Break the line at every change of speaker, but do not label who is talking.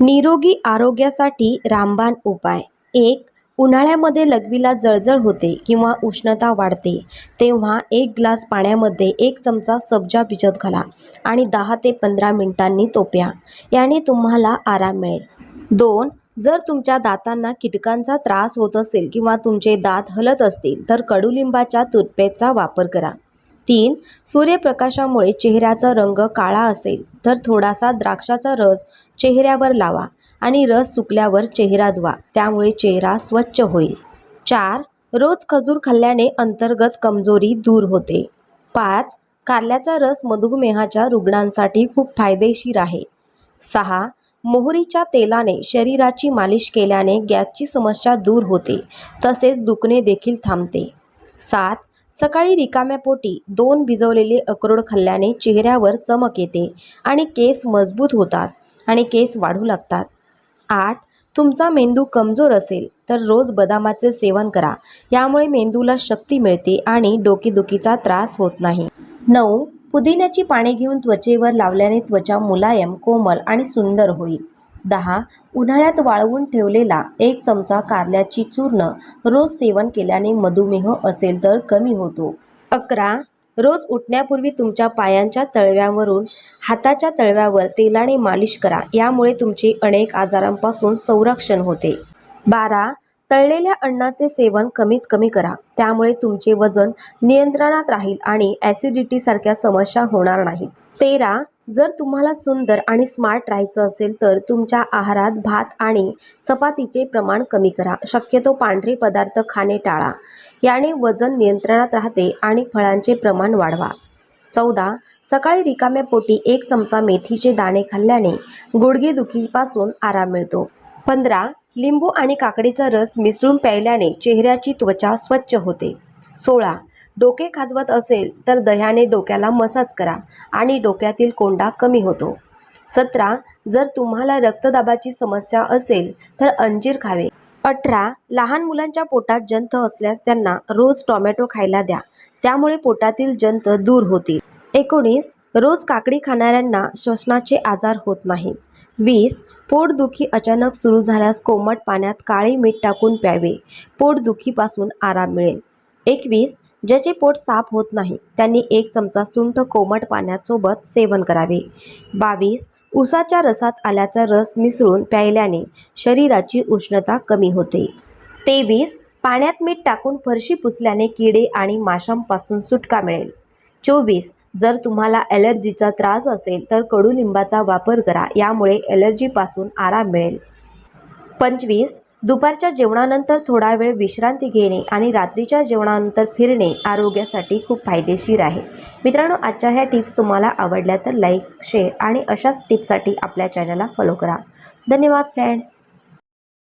निरोगी आरोग्यासाठी रामबाण उपाय. एक उन्हाळ्यामध्ये लघवीला जळजळ होते किंवा उष्णता वाढते. तेव्हा एक ग्लास पाण्यामध्ये एक चमचा सब्जा भिजत घाला आणि दहा ते पंधरा मिनिटांनी तो प्या याने तुम्हाला आराम मिळेल. दोन जर तुमच्या दातांना कीटकांचा त्रास होत असेल किंवा तुमचे दात हलत असतील तर कडुलिंबाच्या टूथपेस्टचा वापर करा. तीन सूर्यप्रकाशामुळे चेहऱ्याचा रंग काळा असेल तर थोडासा द्राक्षाचा रस चेहऱ्यावर लावा आणि रस सुकल्यावर चेहरा धुवा त्यामुळे चेहरा स्वच्छ होईल. चार रोज खजूर खाल्ल्याने अंतर्गत कमजोरी दूर होते. पाच कारल्याचा रस मधुमेहाच्या रुग्णांसाठी खूप फायदेशीर आहे. सहा मोहरीच्या तेलाने शरीराची मालिश केल्याने गॅसची समस्या दूर होते तसेच दुखणे देखील थांबते. सात सकाळी रिकाम्या पोटी दोन भिजवलेले अक्रोड खाल्ल्याने चेहऱ्यावर चमक येते आणि केस मजबूत होतात आणि केस वाढू लागतात. आठ तुमचा मेंदू कमजोर असेल तर रोज बदामाचे सेवन करा. यामुळे मेंदूला शक्ती मिळते आणि डोकेदुखीचा त्रास होत नाही. नऊ पुदिन्याची पाने घेऊन त्वचेवर लावल्याने त्वचा मुलायम कोमल आणि सुंदर होईल. दहा उन्हाळ्यात वाळवून ठेवलेला एक चमचा कारल्याची चूर्ण रोज सेवन केल्याने मधुमेह असेल तर कमी होतो. अकरा रोज उठण्यापूर्वी तुमच्या पायांच्या तळव्यावरून हाताच्या तळव्यावर तेलाने मालिश करा यामुळे तुमचे अनेक आजारांपासून संरक्षण होते. बारा तळलेल्या अन्नाचे सेवन कमीत कमी करा त्यामुळे तुमचे वजन नियंत्रणात राहील आणि ॲसिडिटीसारख्या समस्या होणार नाहीत. तेरा जर तुम्हाला सुंदर आणि स्मार्ट राहायचं असेल तर तुमच्या आहारात भात आणि चपातीचे प्रमाण कमी करा. शक्यतो पांढरे पदार्थ खाणे टाळा. याने वजन नियंत्रणात राहते आणि फळांचे प्रमाण वाढवा. चौदा सकाळी रिकाम्या पोटी एक चमचा मेथीचे दाणे खाल्ल्याने गुडघेदुखीपासून आराम मिळतो. पंधरा लिंबू आणि काकडीचा रस मिसळून प्यायल्याने चेहऱ्याची त्वचा स्वच्छ होते. सोळा डोके खाजवत असेल तर दह्याने डोक्याला मसाज करा आणि डोक्यातील कोंडा कमी होतो. सतरा जर तुम्हाला रक्तदाबाची समस्या असेल तर अंजीर खावे. अठरा लहान मुलांच्या पोटात जंत असल्यास त्यांना रोज टोमॅटो खायला द्या. त्यामुळे पोटातील जंत दूर होतील. एकोणीस रोज काकडी खाणाऱ्यांना श्वसनाचे आजार होत नाहीत. वीस पोटदुखी अचानक सुरू झाल्यास कोमट पाण्यात काळे मीठ टाकून प्यावे. पोटदुखीपासून आराम मिळेल. एकवीस ज्याचे पोट साफ होत नाही त्यांनी एक चमचा सुंठ कोमट पाण्यासोबत सेवन करावे. बावीस. उसाच्या रसात आल्याचा रस मिसळून प्यायल्याने शरीराची उष्णता कमी होते. तेवीस. पाण्यात मीठ टाकून फरशी पुसल्याने किडे आणि माशांपासून सुटका मिळेल. चोवीस. जर तुम्हाला ॲलर्जीचा त्रास असेल तर कडुलिंबाचा वापर करा यामुळे ॲलर्जीपासून आराम मिळेल. पंचवीस. दुपारच्या जेवणानंतर थोडा वेळ विश्रांती घेणे आणि रात्रीच्या जेवणानंतर फिरणे आरोग्यासाठी खूप फायदेशीर आहे. मित्रांनो आजच्या ह्या टिप्स तुम्हाला आवडल्या तर लाईक शेअर आणि अशाच टिप्ससाठी आपल्या चॅनलला फॉलो करा. धन्यवाद फ्रेंड्स!